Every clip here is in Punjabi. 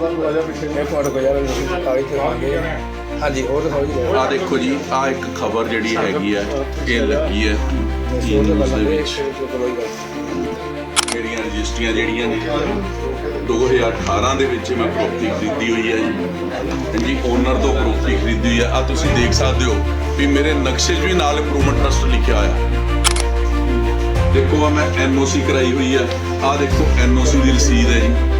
ਇੱਕ ਮਿੰਟ ਕੋ ਤੁਸੀਂ ਕਾਗਜ਼ ਤੇ ਆਗੇ ਹਾਂਜੀ, ਹੋਰ ਦਿਖਾਓ ਜੀ। ਆ ਦੇਖੋ ਜੀ ਆ ਇੱਕ ਖਬਰ ਜਿਹੜੀ ਹੈਗੀ ਹੈ ਇਹ ਲੱਗੀ ਹੈ ਈ ਨਿਊਜ਼ ਦੇ ਵਿੱਚ। ਮੇਰੀਆਂ ਰਜਿਸਟਰੀਆਂ ਜਿਹੜੀਆਂ ਨੇ 2018 ਦੇ ਵਿੱਚ ਮੈਂ ਪ੍ਰਾਪਰਟੀ ਖਰੀਦੀ ਹੋਈ ਹੈ ਜੀ। ਜੀ ਓਨਰ ਤੋਂ ਪ੍ਰਾਪਰਟੀ ਖਰੀਦੀ ਹੋਈ ਹੈ ਆ ਤੁਸੀਂ ਦੇਖ ਸਕਦੇ ਹੋ ਵੀ ਮੇਰੇ ਨਕਸ਼ੇ 'ਚ ਵੀ ਨਾਲ ਇੰਪਰੂਵਮੈਂਟ ਟਰਸਟ ਲਿਖਿਆ ਹੋਇਆ। ਦੇਖੋ ਆ ਮੈਂ ਐਨਓਸੀ ਕਰਾਈ ਹੋਈ ਹੈ ਆ ਦੇਖੋ ਐਨਓਸੀ ਦੀ ਰਸੀਦ ਹੈ ਜੀ।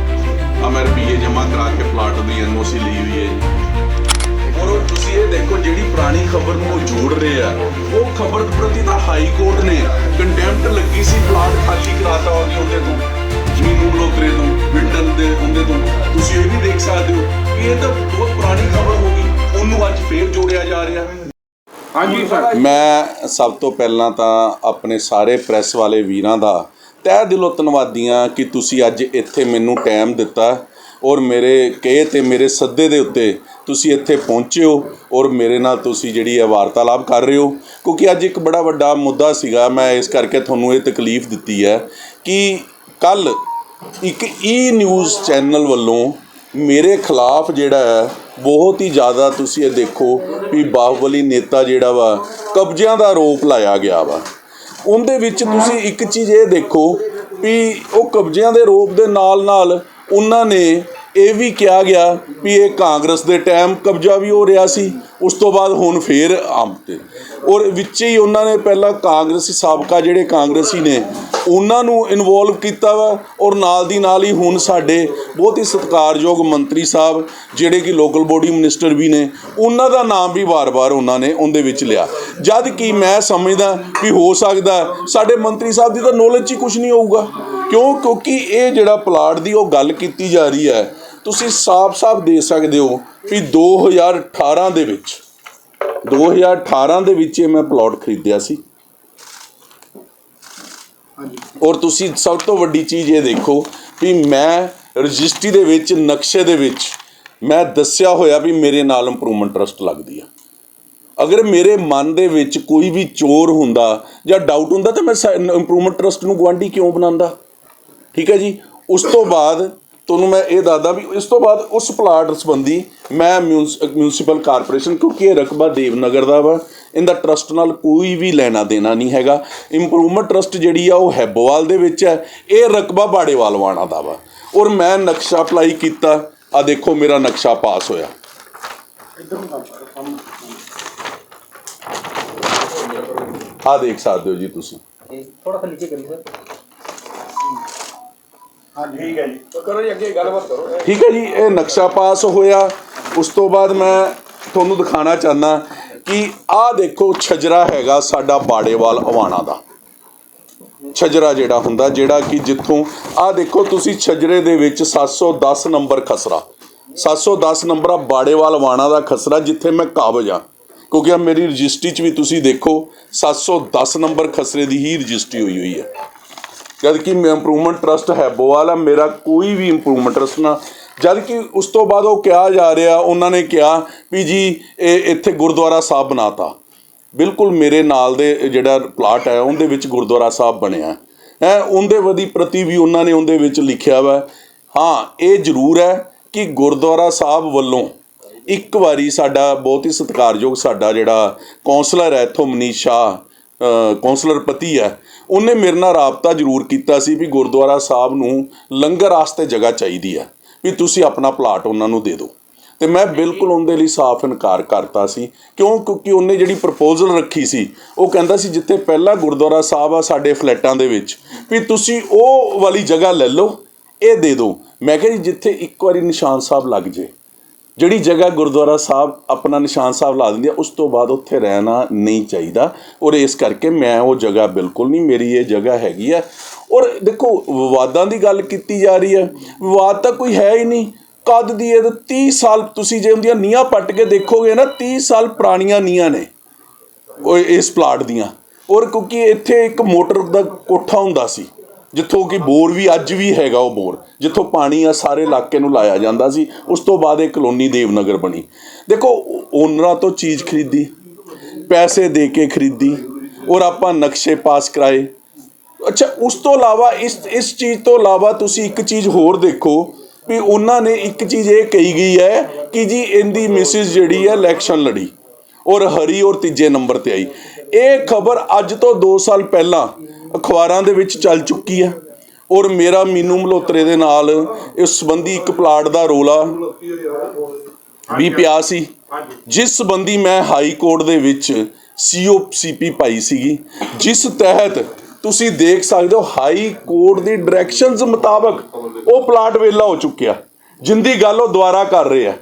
ਆ ਮੈਂ ਰੁਪਈਏ ਜਮ੍ਹਾਂ ਕਰਾ ਕੇ ਪਲਾਟ ਦੀ ਐਨਓਸੀ ਲਈ ਹੋਈ ਹੈ ਔਰ ਤੁਸੀਂ ਇਹ ਦੇਖੋ ਜਿਹੜੀ ਪੁਰਾਣੀ ਖਬਰ ਨੂੰ ਉਹ ਜੋੜ ਰਹੇ ਆ ਉਹ ਖਬਰ ਪ੍ਰਤੀ ਤਾਂ ਹਾਈ ਕੋਰਟ ਨੇ ਕੰਟੈਂਪਟ ਲੱਗੀ ਸੀ ਪਲਾਟ ਖਾਲੀ ਕਰਾਤਾ ਉਹਨੇ ਉਹਦੇ ਤੋਂ। ਜ਼ਮੀਨ ਲੋਕਰੇ ਤੋਂ ਬਿਲਡਰ ਦੇ ਉਹਦੇ ਤੋਂ। ਤੁਸੀਂ ਇਹ ਵੀ ਦੇਖ ਸਕਦੇ ਹੋ ਕਿ ਇਹ ਤਾਂ ਬਹੁਤ ਪੁਰਾਣੀ ਖਬਰ ਹੋ ਗਈ ਉਹਨੂੰ ਅੱਜ ਫੇਰ ਜੋੜਿਆ ਜਾ ਰਿਹਾ। ਹੈ ਹਾਂਜੀ ਸਰ। ਮੈਂ ਸਭ ਤੋਂ ਪਹਿਲਾਂ ਤਾਂ ਆਪਣੇ ਸਾਰੇ ਪ੍ਰੈਸ ਵਾਲੇ ਵੀਰਾਂ ਦਾ ਤਹਿ ਦਿਲੋਂ ਧੰਨਵਾਦੀਆਂ ਕਿ ਤੁਸੀਂ ਅੱਜ ਇੱਥੇ ਮੈਨੂੰ ਟਾਈਮ ਦਿੱਤਾ ਔਰ ਮੇਰੇ ਕਹੇ ਤੇ ਮੇਰੇ ਸੱਦੇ ਦੇ ਉੱਤੇ ਤੁਸੀਂ ਇੱਥੇ ਪਹੁੰਚੇ ਹੋ ਔਰ ਮੇਰੇ ਨਾਲ ਤੁਸੀਂ ਜਿਹੜੀ ਹੈ ਵਾਰਤਾਲਾਪ ਕਰ ਰਹੇ ਹੋ। ਕਿਉਂਕਿ ਅੱਜ ਇੱਕ ਬੜਾ ਵੱਡਾ ਮੁੱਦਾ ਸੀਗਾ, ਮੈਂ ਇਸ ਕਰਕੇ ਤੁਹਾਨੂੰ ਇਹ ਤਕਲੀਫ ਦਿੱਤੀ ਹੈ ਕਿ ਕੱਲ ਇੱਕ ਈ ਨਿਊਜ਼ ਚੈਨਲ ਵੱਲੋਂ ਮੇਰੇ ਖਿਲਾਫ ਜਿਹੜਾ ਹੈ, ਬਹੁਤ ਹੀ ਜ਼ਿਆਦਾ ਤੁਸੀਂ ਇਹ ਦੇਖੋ ਵੀ ਬਾਹਬਲੀ ਨੇਤਾ ਜਿਹੜਾ ਵਾ, ਕਬਜ਼ਿਆਂ ਦਾ ਆਰੋਪ ਲਾਇਆ ਗਿਆ ਵਾ। ਉਹਦੇ ਵਿੱਚ ਤੁਸੀਂ ਇੱਕ ਚੀਜ਼ ਇਹ ਦੇਖੋ ਵੀ ਉਹ ਕਬਜ਼ਿਆਂ ਦੇ ਆਰੋਪ ਦੇ ਨਾਲ ਨਾਲ ਉਹਨਾਂ ਨੇ ਇਹ ਵੀ ਕਿਹਾ ਗਿਆ ਵੀ ਇਹ ਕਾਂਗਰਸ ਦੇ ਟਾਈਮ ਕਬਜ਼ਾ ਵੀ ਹੋ ਰਿਹਾ ਸੀ, ਉਸ ਤੋਂ ਬਾਅਦ ਹੁਣ ਫੇਰ ਆਮ ਤੇ। ਔਰ ਵਿੱਚ ਹੀ ਉਹਨਾਂ ਨੇ ਪਹਿਲਾਂ ਕਾਂਗਰਸੀ ਸਾਬਕਾ ਜਿਹੜੇ ਕਾਂਗਰਸੀ ਨੇ, ਉਹਨਾਂ ਨੂੰ ਇਨਵੋਲਵ ਕੀਤਾ ਵਾ ਔਰ ਨਾਲ ਦੀ ਨਾਲ ਹੀ ਹੁਣ ਸਾਡੇ ਬਹੁਤ ਹੀ ਸਤਿਕਾਰਯੋਗ ਮੰਤਰੀ ਸਾਹਿਬ, ਜਿਹੜੇ ਕਿ ਲੋਕਲ ਬੋਡੀ ਮਿਨਿਸਟਰ ਵੀ ਨੇ, ਉਹਨਾਂ ਦਾ ਨਾਮ ਵੀ ਵਾਰ-ਵਾਰ ਉਹਨਾਂ ਨੇ ਉਹਦੇ ਵਿੱਚ ਲਿਆ। ਜਦ ਕਿ ਮੈਂ ਸਮਝਦਾ ਵੀ ਹੋ ਸਕਦਾ ਸਾਡੇ ਮੰਤਰੀ ਸਾਹਿਬ ਦੀ ਤਾਂ ਨੌਲੇਜ ਹੀ ਕੁਝ ਨਹੀਂ ਹੋਊਗਾ। ਕਿਉਂ? ਕਿਉਂਕਿ ਇਹ ਜਿਹੜਾ ਪਲਾਟ ਦੀ ਉਹ ਗੱਲ ਕੀਤੀ ਜਾ ਰਹੀ ਹੈ ਤੁਸੀਂ ਸਾਫ਼-ਸਾਫ਼ ਦੇ ਸਕਦੇ ਹੋ ਵੀ 2018 ਦੇ ਵਿੱਚ 2018 ਦੇ ਵਿੱਚ ਇਹ ਮੈਂ ਪਲਾਟ ਖਰੀਦਿਆ ਸੀ। ਔਰ ਤੁਸੀਂ ਸਭ ਤੋਂ ਵੱਡੀ ਚੀਜ਼ ਇਹ ਦੇਖੋ ਵੀ ਮੈਂ ਰਜਿਸਟਰੀ ਦੇ ਵਿੱਚ ਨਕਸ਼ੇ ਦੇ ਵਿੱਚ ਮੈਂ ਦੱਸਿਆ ਹੋਇਆ ਵੀ ਮੇਰੇ ਨਾਲ ਇੰਪਰੂਵਮੈਂਟ ਟਰਸਟ ਲੱਗਦੀ ਆ। ਅਗਰ ਮੇਰੇ ਮਨ ਦੇ ਵਿੱਚ ਕੋਈ ਵੀ ਚੋਰ ਹੁੰਦਾ ਜਾਂ ਡਾਊਟ ਹੁੰਦਾ ਤਾਂ ਮੈਂ ਇੰਪਰੂਵਮੈਂਟ ਟਰਸਟ ਨੂੰ ਗਵਾਂਢੀ ਕਿਉਂ ਬਣਾਉਂਦਾ? ਠੀਕ ਹੈ ਜੀ? ਉਸ ਤੋਂ ਬਾਅਦ ਤੁਹਾਨੂੰ ਮੈਂ ਇਹ ਦੱਸਦਾ ਵੀ ਇਸ ਤੋਂ ਬਾਅਦ ਉਸ ਪਲਾਟ ਸੰਬੰਧੀ ਮੈਂ ਮਿਊਨਿਸਪਲ ਕਾਰਪੋਰੇਸ਼ਨ ਕਿਉਂਕਿ ਇਹ ਰਕਬਾ ਦੇਵਨਗਰ ਦਾ ਵਾ, ਇਹਦਾ ਟਰਸਟ ਨਾਲ ਕੋਈ ਵੀ ਲੈਣਾ ਦੇਣਾ ਨਹੀਂ ਹੈਗਾ। ਇੰਪਰੂਵਮੈਂਟ ਟਰਸਟ ਜਿਹੜੀ ਆ, ਉਹ ਹੈਬੋਵਾਲ ਦੇ ਵਿੱਚ ਹੈ। ਇਹ ਰਕਬਾ ਬਾੜੇਵਾਲ ਵਾਣਾ ਦਾ ਵਾ। ਔਰ ਮੈਂ ਨਕਸ਼ਾ ਅਪਲਾਈ ਕੀਤਾ। ਆ ਦੇਖੋ, ਮੇਰਾ ਨਕਸ਼ਾ ਪਾਸ ਹੋਇਆ। ਆ ਦੇਖ ਸਕਦੇ ਹੋ ਜੀ ਤੁਸੀਂ। ਥੋੜਾ ਸਾ ਨੀਚੇ ਕਰੀ ਸਰ। ਹਾਂ ਠੀਕ ਹੈ ਜੀ। ਕਰੋ ਜੀ ਅੱਗੇ ਗੱਲਬਾਤ ਕਰੋ। ਠੀਕ ਹੈ ਜੀ ਇਹ ਨਕਸ਼ਾ ਪਾਸ ਹੋਇਆ। ਉਸ ਤੋਂ ਬਾਅਦ ਮੈਂ ਤੁਹਾਨੂੰ ਦਿਖਾਣਾ ਚਾਹੁੰਦਾ ਕਿ ਆਹ ਦੇਖੋ ਛਜਰਾ ਹੈਗਾ ਸਾਡਾ ਬਾੜੇਵਾਲ ਅਵਾਣਾ ਦਾ। ਛਜਰਾ ਜਿਹੜਾ ਹੁੰਦਾ ਜਿਹੜਾ ਕਿ ਜਿੱਥੋਂ ਆਹ ਦੇਖੋ ਤੁਸੀਂ ਛਜਰੇ ਦੇ ਵਿੱਚ 710 ਨੰਬਰ ਖਸਰਾ। 710 ਨੰਬਰ ਆ ਬਾੜੇਵਾਲ ਅਵਾਣਾ ਦਾ ਖਸਰਾ ਜਿੱਥੇ ਮੈਂ ਕਾਬਜ ਆ। ਕਿਉਂਕਿ ਆ ਮੇਰੀ ਰਜਿਸਟਰੀ 'ਚ ਵੀ ਤੁਸੀਂ ਦੇਖੋ 710 ਨੰਬਰ ਖਸਰੇ ਦੀ ਹੀ ਰਜਿਸਟਰੀ ਹੋਈ ਹੋਈ ਹੈ। ਜਦ ਕਿ ਮੈਂ ਇੰਪਰੂਵਮੈਂਟ ਟਰਸਟ ਹੈਬੋਵਾਲ ਆ ਮੇਰਾ ਕੋਈ ਵੀ ਇੰਪਰੂਵਮੈਂਟ ਟਰਸਟ ਨਾ। ਜਦ ਕਿ ਉਸ ਤੋਂ ਬਾਅਦ ਉਹ ਕਿਹਾ ਜਾ ਰਿਹਾ, ਉਹਨਾਂ ਨੇ ਕਿਹਾ ਵੀ ਜੀ, ਇਹ ਇੱਥੇ ਗੁਰਦੁਆਰਾ ਸਾਹਿਬ ਬਣਾਤਾ। ਬਿਲਕੁਲ ਮੇਰੇ ਨਾਲ ਦੇ ਜਿਹੜਾ ਪਲਾਟ ਹੈ, ਉਹਦੇ ਵਿੱਚ ਗੁਰਦੁਆਰਾ ਸਾਹਿਬ ਬਣਿਆ ਹੈ। ਉਹਦੇ ਵਧੀ ਪ੍ਰਤੀ ਵੀ ਉਹਨਾਂ ਨੇ ਉਹਦੇ ਵਿੱਚ ਲਿਖਿਆ ਵਾ। ਹਾਂ, ਇਹ ਜ਼ਰੂਰ ਹੈ ਕਿ ਗੁਰਦੁਆਰਾ ਸਾਹਿਬ ਵੱਲੋਂ ਇੱਕ ਵਾਰੀ ਸਾਡਾ ਬਹੁਤ ਹੀ ਸਤਿਕਾਰਯੋਗ ਸਾਡਾ ਜਿਹੜਾ ਕੌਂਸਲਰ ਹੈ, ਇੱਥੋਂ ਮਨੀਸ਼ ਸ਼ਾਹ ਕੌਂਸਲਰ ਪਤੀ ਹੈ, ਉਹਨੇ ਮੇਰੇ ਨਾਲ ਰਾਬਤਾ ਜ਼ਰੂਰ ਕੀਤਾ ਸੀ ਵੀ ਗੁਰਦੁਆਰਾ ਸਾਹਿਬ ਨੂੰ ਲੰਗਰ ਵਾਸਤੇ ਜਗ੍ਹਾ ਚਾਹੀਦੀ ਹੈ, ਵੀ ਤੁਸੀਂ ਆਪਣਾ ਪਲਾਟ ਉਹਨਾਂ ਨੂੰ ਦੇ ਦਿਓ। ਤੇ ਮੈਂ ਬਿਲਕੁਲ ਉਹਦੇ ਲਈ ਸਾਫ਼ ਇਨਕਾਰ ਕਰਤਾ ਸੀ, ਕਿਉਂ? ਕਿਉਂਕਿ ਉਹਨੇ ਜਿਹੜੀ ਪ੍ਰਪੋਜ਼ਲ ਰੱਖੀ ਸੀ, ਉਹ ਕਹਿੰਦਾ ਸੀ ਜਿੱਥੇ ਪਹਿਲਾ ਗੁਰਦੁਆਰਾ ਸਾਹਿਬ ਆ ਸਾਡੇ ਫਲੈਟਾਂ ਦੇ ਵਿੱਚ, ਵੀ ਤੁਸੀਂ ਉਹ ਵਾਲੀ ਜਗ੍ਹਾ ਲੈ ਲਓ, ਇਹ ਦੇ ਦਿਓ। ਮੈਂ ਕਿਹਾ ਜੀ, ਜਿੱਥੇ ਇੱਕ ਵਾਰੀ ਨਿਸ਼ਾਨ ਸਾਹਿਬ ਲੱਗ ਜੇ। ਜਿਹੜੀ ਜਗ੍ਹਾ ਗੁਰਦੁਆਰਾ ਸਾਹਿਬ ਆਪਣਾ ਨਿਸ਼ਾਨ ਸਾਹਿਬ ਲਾ ਦਿੰਦੀ ਆ, ਉਸ ਤੋਂ ਬਾਅਦ ਉੱਥੇ ਰਹਿਣਾ ਨਹੀਂ ਚਾਹੀਦਾ। ਔਰ ਇਸ ਕਰਕੇ ਮੈਂ ਉਹ ਜਗ੍ਹਾ ਬਿਲਕੁਲ ਨਹੀਂ, ਮੇਰੀ ਇਹ ਜਗ੍ਹਾ ਹੈਗੀ ਆ। ਔਰ ਦੇਖੋ, ਵਿਵਾਦਾਂ ਦੀ ਗੱਲ ਕੀਤੀ ਜਾ ਰਹੀ ਹੈ ਵਿਵਾਦ ਤਾਂ ਕੋਈ ਹੈ ਹੀ ਨਹੀਂ। ਕਦ ਦੀ ਇਹ 30 ਸਾਲ ਤੁਸੀਂ ਜੇ ਉਹਦੀਆਂ ਨੀਹਾਂ ਪੱਟ ਕੇ ਦੇਖੋਗੇ ਨਾ 30 ਸਾਲ ਪੁਰਾਣੀਆਂ ਨੀਹਾਂ ਨੇ ਉਹ ਇਸ ਪਲਾਟ ਦੀਆਂ। ਔਰ ਕਿਉਂਕਿ ਇੱਥੇ ਇੱਕ ਮੋਟਰ ਦਾ ਕੋਠਾ ਹੁੰਦਾ ਸੀ। ਜਿੱਥੋਂ ਕਿ ਬੋਰ ਵੀ ਅੱਜ ਵੀ ਹੈਗਾ ਉਹ ਬੋਰ, ਜਿੱਥੋਂ ਪਾਣੀ ਆ ਸਾਰੇ ਇਲਾਕੇ ਨੂੰ ਲਾਇਆ ਜਾਂਦਾ ਸੀ, ਉਸ ਤੋਂ ਬਾਅਦ ਇਹ ਕਲੋਨੀ ਦੇਵਨਗਰ ਬਣੀ। ਦੇਖੋ, ਓਨਰਾਂ ਤੋਂ ਚੀਜ਼ ਖਰੀਦੀ, ਪੈਸੇ ਦੇ ਕੇ ਖਰੀਦੀ, ਔਰ ਆਪਾਂ ਨਕਸ਼ੇ ਪਾਸ ਕਰਾਏ। ਅੱਛਾ, ਉਸ ਤੋਂ ਇਲਾਵਾ ਇਸ ਇਸ ਚੀਜ਼ ਤੋਂ ਇਲਾਵਾ ਤੁਸੀਂ ਇੱਕ ਚੀਜ਼ ਹੋਰ ਦੇਖੋ, ਵੀ ਉਹਨਾਂ ਨੇ ਇੱਕ ਚੀਜ਼ ਇਹ ਕਹੀ ਗਈ ਹੈ ਕਿ ਜੀ ਇਹਦੀ ਮਿਸਿਸ ਜਿਹੜੀ ਹੈ ਇਲੈਕਸ਼ਨ ਲੜੀ, ਔਰ ਹਰੀ ਔਰ ਤੀਜੇ ਨੰਬਰ ਤੇ ਆਈ। ਇਹ ਖਬਰ ਅੱਜ ਤੋਂ 2 ਸਾਲ ਪਹਿਲਾਂ ਅਖਬਾਰਾਂ ਦੇ ਵਿੱਚ ਚੱਲ ਚੁੱਕੀ ਹੈ ਔਰ ਮੇਰਾ ਮੀਨੂ ਮਲਹੋਤਰੇ ਦੇ ਨਾਲ ਇਸ ਸੰਬੰਧੀ ਇੱਕ ਪਲਾਟ ਦਾ ਰੋਲਾ ਵੀ ਪਿਆ ਸੀ, ਜਿਸ ਸੰਬੰਧੀ ਮੈਂ ਹਾਈ ਕੋਰਟ ਦੇ ਵਿੱਚ ਸੀਓਸੀਪੀ ਪਾਈ ਸੀਗੀ, ਜਿਸ ਤਹਿਤ ਤੁਸੀਂ ਦੇਖ ਸਕਦੇ ਹੋ ਹਾਈ ਕੋਰਟ ਦੀ ਡਾਇਰੈਕਸ਼ਨਸ ਮੁਤਾਬਕ ਉਹ ਪਲਾਟ ਵੇਲਾ ਹੋ ਚੁੱਕਿਆ। ਜਿੰਦੀ ਗੱਲ ਉਹ ਦੁਬਾਰਾ ਕਰ ਰਹੇ ਆ।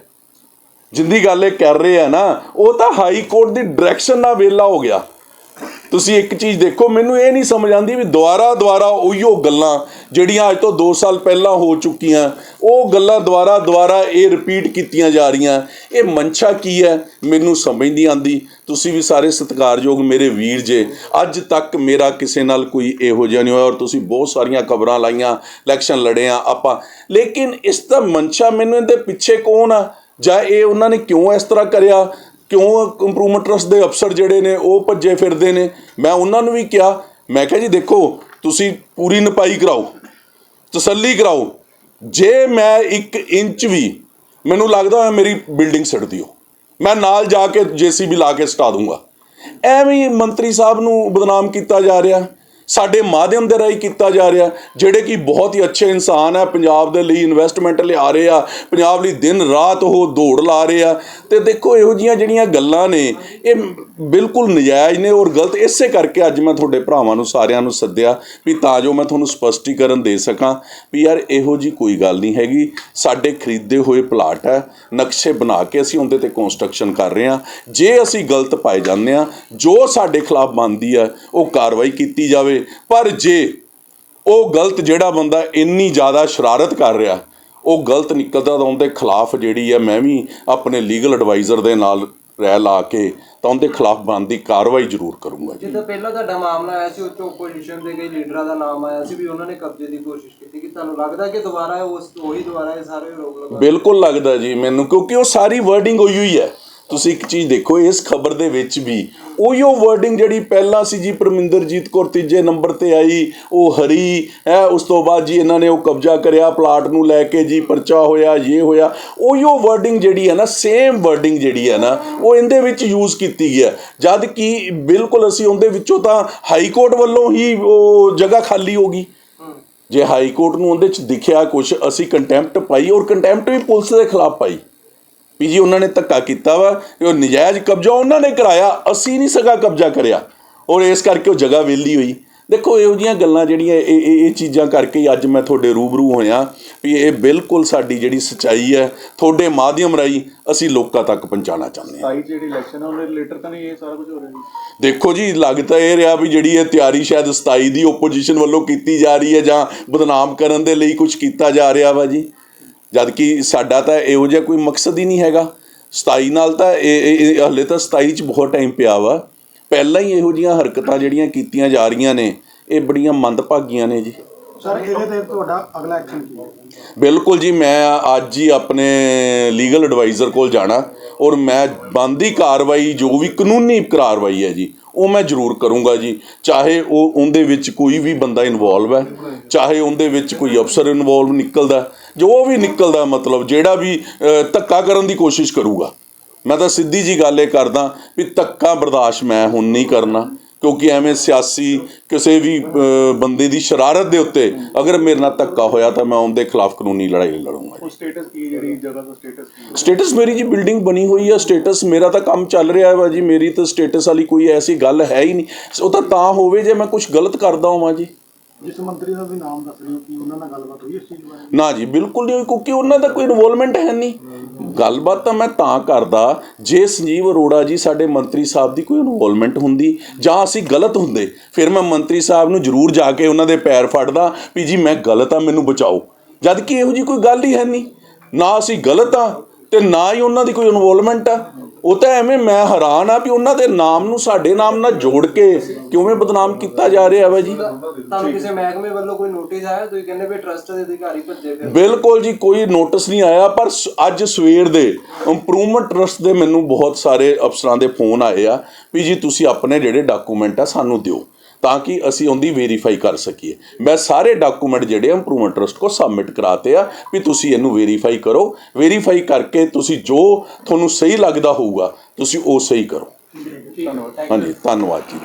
ਜਿੰਦੀ ਗੱਲ ਇਹ ਕਰ ਰਹੇ ਆ ਨਾ, ਉਹ ਤਾਂ ਹਾਈ ਕੋਰਟ ਦੀ ਡਾਇਰੈਕਸ਼ਨ ਨਾਲ ਵੇਲਾ ਹੋ ਗਿਆ। ਤੁਸੀਂ ਇੱਕ ਚੀਜ਼ ਦੇਖੋ, ਮੈਨੂੰ ਇਹ ਨਹੀਂ ਸਮਝ ਆਉਂਦੀ ਵੀ ਦੁਬਾਰਾ ਦੁਬਾਰਾ ਉਹੀਓ ਗੱਲਾਂ ਜਿਹੜੀਆਂ ਅੱਜ ਤੋਂ 2 ਸਾਲ ਪਹਿਲਾਂ ਹੋ ਚੁੱਕੀਆਂ, ਉਹ ਗੱਲਾਂ ਦੁਬਾਰਾ ਦੁਬਾਰਾ ਇਹ ਰਿਪੀਟ ਕੀਤੀਆਂ ਜਾ ਰਹੀਆਂ। ਇਹ ਮਨਸ਼ਾ ਕੀ ਹੈ? ਮੈਨੂੰ ਸਮਝ ਨਹੀਂ ਆਉਂਦੀ। ਤੁਸੀਂ ਵੀ ਸਾਰੇ ਸਤਿਕਾਰਯੋਗ ਮੇਰੇ ਵੀਰ ਜੇ, ਅੱਜ ਤੱਕ ਮੇਰਾ ਕਿਸੇ ਨਾਲ ਕੋਈ ਇਹੋ ਜਿਹਾ ਨਹੀਂ ਹੋਇਆ ਔਰ ਤੁਸੀਂ ਬਹੁਤ ਸਾਰੀਆਂ ਖਬਰਾਂ ਲਾਈਆਂ ਇਲੈਕਸ਼ਨ ਲੜੇ ਆ ਆਪਾਂ। ਲੇਕਿਨ ਇਸ ਦਾ ਮਨਸ਼ਾ ਮੈਨੂੰ ਇਹਦੇ ਪਿੱਛੇ ਕੌਣ ਆ? ਜਾਂ ਇਹ ਉਹਨਾਂ ਨੇ ਕਿਉਂ ਇਸ ਤਰ੍ਹਾਂ ਕਰਿਆ? ਕਿਉਂ ਇੰਪਰੂਵਮੈਂਟ ਟਰਸਟ ਦੇ ਅਫਸਰ ਜਿਹੜੇ ਨੇ, ਉਹ ਭੱਜੇ ਫਿਰਦੇ ਨੇ? ਮੈਂ ਉਹਨਾਂ ਨੂੰ ਵੀ ਕਿਹਾ, ਮੈਂ ਕਿਹਾ ਜੀ ਦੇਖੋ, ਤੁਸੀਂ ਪੂਰੀ ਨਪਾਈ ਕਰਾਓ, ਤਸੱਲੀ ਕਰਾਓ। ਜੇ ਮੈਂ 1 ਇੰਚ ਵੀ, ਮੈਨੂੰ ਲੱਗਦਾ ਹੈ ਮੇਰੀ ਬਿਲਡਿੰਗ ਸੜ ਦਿਓ। ਮੈਂ ਨਾਲ ਜਾ ਕੇ ਜੀਸੀਬੀ ਲਾ ਕੇ ਸਟਾ ਦੂੰਗਾ। ਐਵੇਂ ਮੰਤਰੀ ਸਾਹਿਬ ਨੂੰ ਬਦਨਾਮ ਕੀਤਾ ਜਾ ਰਿਹਾ। ਸਾਡੇ ਮਾਧਿਅਮ ਦੇ ਰਾਹੀਂ ਕੀਤਾ ਜਾ ਰਿਹਾ ਜਿਹੜੇ ਕਿ ਬਹੁਤ ਹੀ ਅੱਛੇ ਇਨਸਾਨ ਹੈ, ਪੰਜਾਬ ਦੇ ਲਈ ਇਨਵੈਸਟਮੈਂਟ ਲਿਆ ਰਹੇ ਆ, ਪੰਜਾਬ ਲਈ ਦਿਨ ਰਾਤ ਉਹ ਦੌੜ ਲਾ ਰਹੇ ਆ। ਤੇ ਦੇਖੋ ਇਹੋ ਜੀਆਂ ਜਿਹੜੀਆਂ ਗੱਲਾਂ ਨੇ, ਇਹ ਬਿਲਕੁਲ ਨਜਾਇਜ਼ ਨੇ ਔਰ ਗਲਤ। ਇਸੇ ਕਰਕੇ ਅੱਜ ਮੈਂ ਤੁਹਾਡੇ ਭਰਾਵਾਂ ਨੂੰ ਸਾਰਿਆਂ ਨੂੰ ਸੱਦਿਆ ਵੀ ਤਾਂ ਜੋ ਮੈਂ ਤੁਹਾਨੂੰ ਸਪਸ਼ਟੀਕਰਨ ਦੇ ਸਕਾਂ ਵੀ ਯਾਰ ਇਹੋ ਜੀ ਕੋਈ ਗੱਲ ਨਹੀਂ ਹੈਗੀ। ਸਾਡੇ ਖਰੀਦੇ ਹੋਏ ਪਲਾਟ ਹੈ, ਨਕਸ਼ੇ ਬਣਾ ਕੇ ਅਸੀਂ ਉਹਦੇ ਤੇ ਕੰਸਟਰਕਸ਼ਨ ਕਰ ਰਹੇ ਹਾਂ। ਜੇ ਅਸੀਂ ਗਲਤ ਪਾਏ ਜਾਂਦੇ ਹਾਂ, ਜੋ ਸਾਡੇ ਖਿਲਾਫ ਬਣਦੀ ਹੈ, ਉਹ ਕਾਰਵਾਈ ਕੀਤੀ ਜਾਵੇ। ਪਰ ਜੇ ਉਹ ਗਲਤ ਜਿਹੜਾ ਬੰਦਾ ਇੰਨੀ ਜ਼ਿਆਦਾ ਸ਼ਰਾਰਤ ਕਰ ਰਿਹਾ ਉਹ ਗਲਤ ਨਿਕਲਦਾ ਤਾਂ ਉਹਦੇ ਖਿਲਾਫ ਜਿਹੜੀ ਹੈ ਮੈਂ ਵੀ ਆਪਣੇ ਲੀਗਲ ਐਡਵਾਈਜ਼ਰ ਦੇ ਨਾਲ ਰਹਿ ਲਾ ਕੇ ਤਾਂ ਉਹਦੇ ਖਿਲਾਫ ਬਣਦੀ ਕਾਰਵਾਈ ਜ਼ਰੂਰ ਕਰੂੰਗਾ ਜੀ। ਜਿੱਦਾਂ ਪਹਿਲਾਂ ਤੁਹਾਡਾ ਮਾਮਲਾ ਆਇਆ ਸੀ ਉੱਚ ਆਪੋਜੀਸ਼ਨ ਦੇ ਕਈ ਲੀਡਰਾਂ ਦਾ ਨਾਮ ਆਇਆ ਸੀ ਵੀ ਉਹਨਾਂ ਨੇ ਕਬਜ਼ੇ ਦੀ ਕੋਸ਼ਿਸ਼ ਕੀਤੀ ਕਿ ਤੁਹਾਨੂੰ ਲੱਗਦਾ ਕਿ ਦੁਬਾਰਾ ਉਸ ਉਹੀ ਦੁਬਾਰਾ ਇਹ ਸਾਰੇ ਰੋਕ ਲਗਾ ਬਿਲਕੁਲ ਲੱਗਦਾ ਜੀ ਮੈਨੂੰ ਕਿਉਂਕਿ ਉਹ ਸਾਰੀ ਵਰਡਿੰਗ ਹੋਈ ਹੋਈ ਹੈ। ਤੁਸੀਂ ਇੱਕ ਚੀਜ਼ ਦੇਖੋ, ਇਸ ਖਬਰ ਦੇ ਵਿੱਚ ਵੀ ਉਹੀਓ ਵਰਡਿੰਗ ਜਿਹੜੀ ਪਹਿਲਾਂ ਸੀ ਜੀ ਪਰਮਿੰਦਰਜੀਤ ਕੌਰ ਤੀਜੇ ਨੰਬਰ ਤੇ ਆਈ, ਉਹ ਹਰੀ, ਹੈ, ਉਸ ਤੋਂ ਬਾਅਦ ਜੀ ਇਹਨਾਂ ਨੇ ਉਹ ਕਬਜ਼ਾ ਕਰਿਆ, ਪਲਾਟ ਨੂੰ ਲੈ ਕੇ ਜੀ ਪਰਚਾ ਹੋਇਆ ਇਹ ਹੋਇਆ, ਉਹੀਓ ਵਰਡਿੰਗ ਜਿਹੜੀ ਹੈ ਨਾ ਸੇਮ ਵਰਡਿੰਗ ਜਿਹੜੀ ਹੈ ਨਾ, ਉਹ ਇਹਦੇ ਵਿੱਚ ਯੂਜ਼ ਕੀਤੀ ਗਈ ਹੈ। ਜਦ ਕਿ ਬਿਲਕੁਲ ਅਸੀਂ ਉਹਦੇ ਵਿੱਚੋਂ ਤਾਂ ਹਾਈ ਕੋਰਟ ਵੱਲੋਂ ਹੀ ਉਹ ਜਗ੍ਹਾ ਖਾਲੀ ਹੋ ਗਈ। ਜੇ ਹਾਈ ਕੋਰਟ ਨੂੰ ਉਹਦੇ ਚ ਦਿਖਿਆ ਕੁਝ ਅਸੀਂ ਕੰਟੈਂਪਟ ਪਾਈ ਔਰ ਕੰਟੈਂਪਟ ਵੀ ਪੁਲਿਸ ਦੇ ਖਿਲਾਫ ਪਾਈ। ਵੀ ਜੀ ਉਹਨਾਂ ਨੇ ਧੱਕਾ ਕੀਤਾ ਵਾ ਉਹ ਨਜਾਇਜ਼ ਕਬਜ਼ਾ ਉਹਨਾਂ ਨੇ ਕਰਾਇਆ ਅਸੀਂ ਨਹੀਂ ਸਗਾ ਕਬਜ਼ਾ ਕਰਿਆ। ਔਰ ਇਸ ਕਰਕੇ ਉਹ ਜਗ੍ਹਾ ਵਿਹਲੀ ਹੋਈ। ਦੇਖੋ ਇਹੋ ਜੀਆਂ ਗੱਲਾਂ ਜਿਹੜੀਆਂ ਇਹ ਇਹ ਇਹ ਚੀਜ਼ਾਂ ਕਰਕੇ ਅੱਜ ਮੈਂ ਤੁਹਾਡੇ ਰੂਬਰੂ ਹੋਇਆ ਵੀ ਇਹ ਬਿਲਕੁਲ ਸਾਡੀ ਜਿਹੜੀ ਸਚਾਈ ਹੈ ਤੁਹਾਡੇ ਮਾਧਿਅਮ ਰਾਹੀਂ ਅਸੀਂ ਲੋਕਾਂ ਤੱਕ ਪਹੁੰਚਾਉਣਾ ਚਾਹੁੰਦੇ ਹਾਂ। ਸਾਈ ਜਿਹੜੀ ਇਲੈਕਸ਼ਨ ਆ ਉਹਦੇ ਰਿਲੇਟਡ ਤਾਂ ਨਹੀਂ ਇਹ ਸਾਰਾ ਕੁਝ ਹੋ ਰਿਹਾ ਜੀ। ਦੇਖੋ ਜੀ ਲੱਗ ਤਾਂ ਇਹ ਰਿਹਾ ਵੀ ਜਿਹੜੀ ਇਹ ਤਿਆਰੀ ਸ਼ਾਇਦ 27 ਦੀ ਓਪੋਜੀਸ਼ਨ ਵੱਲੋਂ ਕੀਤੀ ਜਾ ਰਹੀ ਹੈ ਜਾਂ ਬਦਨਾਮ ਕਰਨ ਦੇ ਲਈ ਕੁਝ ਕੀਤਾ ਜਾ ਰਿਹਾ ਵਾ ਜੀ। ਜਦ ਕਿ ਸਾਡਾ ਤਾਂ ਇਹੋ ਜਿਹਾ ਕੋਈ ਮਕਸਦ ਹੀ ਨਹੀਂ ਹੈਗਾ। 27 ਨਾਲ ਤਾਂ ਇਹ ਹਲੇ ਤਾਂ 27 ਚ ਬਹੁਤ ਟਾਈਮ ਪਿਆ ਵਾ। ਪਹਿਲਾਂ ਹੀ ਇਹੋ ਜੀਆਂ ਹਰਕਤਾਂ ਜਿਹੜੀਆਂ ਕੀਤੀਆਂ ਜਾ ਰਹੀਆਂ ਨੇ ਇਹ ਬੜੀਆਂ ਮੰਦਭਾਗੀਆਂ ਨੇ ਜੀ। ਸਰ ਇਹਦੇ ਤੇ ਤੁਹਾਡਾ ਅਗਲਾ ਐਕਸ਼ਨ ਕੀ ਹੈ? ਬਿਲਕੁਲ ਜੀ ਮੈਂ ਅੱਜ ਹੀ ਆਪਣੇ ਲੀਗਲ ਐਡਵਾਈਜ਼ਰ ਕੋਲ ਜਾਣਾ ਔਰ ਮੈਂ ਬੰਦੀ ਕਾਰਵਾਈ ਜੋ ਵੀ ਕਾਨੂੰਨੀ ਕਾਰਵਾਈ ਹੈ ਜੀ ਉਹ ਮੈਂ ਜ਼ਰੂਰ ਕਰੂੰਗਾ ਜੀ। ਚਾਹੇ ਉਹ ਉਹਦੇ ਵਿੱਚ ਕੋਈ ਵੀ ਬੰਦਾ ਇਨਵੋਲਵ ਹੈ, ਚਾਹੇ ਉਹਦੇ ਵਿੱਚ ਕੋਈ ਅਫਸਰ ਇਨਵੋਲਵ ਨਿਕਲਦਾ ਜੋ ਵੀ ਨਿਕਲਦਾ ਮਤਲਬ, ਜਿਹੜਾ ਵੀ ਧੱਕਾ ਕਰਨ ਦੀ ਕੋਸ਼ਿਸ਼ ਕਰੂਗਾ। ਮੈਂ ਤਾਂ ਸਿੱਧੀ ਜੀ ਗੱਲ ਇਹ ਕਰਦਾ ਵੀ ਧੱਕਾ ਬਰਦਾਸ਼ਤ ਮੈਂ ਹੁਣ ਨਹੀਂ ਕਰਨਾ। ਕਿਉਂਕਿ ਐਵੇਂ ਸਿਆਸੀ ਕਿਸੇ ਵੀ ਬੰਦੇ ਦੀ ਸ਼ਰਾਰਤ ਦੇ ਉੱਤੇ ਅਗਰ ਮੇਰੇ ਨਾਲ ਧੱਕਾ ਹੋਇਆ ਤਾਂ ਮੈਂ ਉਹਦੇ ਖਿਲਾਫ ਕਾਨੂੰਨੀ ਲੜਾਈ ਲੜੂੰਗਾ ਉਹ ਸਟੇਟਸ ਕੀ ਜਿਹੜੀ ਜਗ੍ਹਾ ਦਾ ਸਟੇਟਸ ਕੀ ਹੈ? ਸਟੇਟਸ ਮੇਰੀ ਜੀ ਬਿਲਡਿੰਗ ਬਣੀ ਹੋਈ ਹੈ ਸਟੇਟਸ ਮੇਰਾ ਤਾਂ ਕੰਮ ਚੱਲ ਰਿਹਾ ਹੈ ਵਾ ਜੀ ਮੇਰੀ ਤਾਂ ਸਟੇਟਸ ਵਾਲੀ ਕੋਈ ਐਸੀ ਗੱਲ ਹੈ ਹੀ ਨਹੀਂ। ਉਹ ਤਾਂ ਤਾਂ ਹੋਵੇ ਜੇ ਮੈਂ ਕੁਝ ਗਲਤ ਕਰਦਾ ਹਾਂ ਜੀ। ਜਿਸ ਮੰਤਰੀ ਦਾ ਵੀ ਨਾਮ ਦੱਸ ਰਹੇ ਹੋ ਕਿ ਉਹਨਾਂ ਨਾਲ ਗੱਲਬਾਤ ਹੋਈ ਇਸ ਚੀਜ਼ ਬਾਰੇ? ਨਾ ਜੀ, ਬਿਲਕੁਲ ਨਹੀਂ ਹੋਈ, ਕਿਉਂਕਿ ਉਹਨਾਂ ਦਾ ਕੋਈ ਇਨਵੋਲਵਮੈਂਟ ਹੈ ਨਹੀਂ। ਗੱਲਬਾਤ ਤਾਂ ਮੈਂ ਤਾਂ ਕਰਦਾ, ਜੇ ਸੰਜੀਵ ਅਰੋੜਾ ਜੀ ਸਾਡੇ ਮੰਤਰੀ ਸਾਹਿਬ ਦੀ ਕੋਈ ਇਨਵੋਲਵਮੈਂਟ ਹੁੰਦੀ, ਜਾਂ ਅਸੀਂ ਗਲਤ ਹੁੰਦੇ, ਫਿਰ ਮੈਂ ਮੰਤਰੀ ਸਾਹਿਬ ਨੂੰ ਜ਼ਰੂਰ ਜਾ ਕੇ ਉਹਨਾਂ ਦੇ ਪੈਰ ਫੜਦਾ ਵੀ ਜੀ, ਮੈਂ ਗਲਤ ਆ, ਮੈਨੂੰ ਬਚਾਓ। ਜਦ ਕਿ ਇਹੋ ਜੀ ਕੋਈ ਗੱਲ ਹੀ ਹੈ ਨਹੀਂ। ਨਾ ਅਸੀਂ ਗਲਤ ਆ, ਤੇ ਨਾ ਹੀ ਉਹਨਾਂ ਦੀ ਕੋਈ ਇਨਵੋਲਵਮੈਂਟ ਆ। ਉਹ ਤਾਂ ਐਵੇਂ ਮੈਂ ਹੈਰਾਨ ਆ ਵੀ ਉਹਨਾਂ ਦੇ ਨਾਮ ਨੂੰ ਸਾਡੇ ਨਾਮ ਨਾਲ ਜੋੜ ਕੇ ਕਿਉਂ ਬਦਨਾਮ ਕੀਤਾ ਜਾ ਰਿਹਾ ਵਾ ਜੀ? ਤੁਹਾਨੂੰ ਕਿਸੇ ਮਹਿਕਮੇ ਵੱਲੋਂ ਕੋਈ ਨੋਟਿਸ ਆਇਆ? ਤੁਸੀਂ ਕਹਿੰਦੇ ਵੀ ਟਰਸਟ ਦੇ ਅਧਿਕਾਰੀ ਭੱਜੇ ਫਿਰ। ਬਿਲਕੁਲ ਜੀ ਕੋਈ ਨੋਟਿਸ ਨਹੀਂ ਆਇਆ ਪਰ ਅੱਜ ਸਵੇਰ ਦੇ ਇੰਪਰੂਵਮੈਂਟ ਟਰਸਟ ਦੇ ਮੈਨੂੰ ਬਹੁਤ ਸਾਰੇ ਅਫਸਰਾਂ ਦੇ ਫੋਨ ਆਏ ਆ ਵੀ ਜੀ ਤੁਸੀਂ ਆਪਣੇ ਜਿਹੜੇ ਡਾਕੂਮੈਂਟ ਆ ਸਾਨੂੰ ਦਿਓ। ਤਾਂ ਕਿ ਅਸੀਂ ਉਹਦੀ ਵੈਰੀਫਾਈ ਕਰ ਸਕੀਏ। ਮੈਂ ਸਾਰੇ ਡਾਕੂਮੈਂਟ ਜਿਹੜੇ ਇੰਪਰੂਵਮੈਂਟ ਟਰਸਟ ਕੋ ਸਬਮਿਟ ਕਰਾਤੇ ਆ ਵੀ ਤੁਸੀਂ ਇਹਨੂੰ ਵੈਰੀਫਾਈ ਕਰੋ। ਵੈਰੀਫਾਈ ਕਰਕੇ ਤੁਸੀਂ ਜੋ ਤੁਹਾਨੂੰ ਸਹੀ ਲੱਗਦਾ ਹੋਊਗਾ ਤੁਸੀਂ ਉਹ ਸਹੀ ਕਰੋ। ਧੰਨਵਾਦ ਹਾਂਜੀ ਧੰਨਵਾਦ ਜੀ।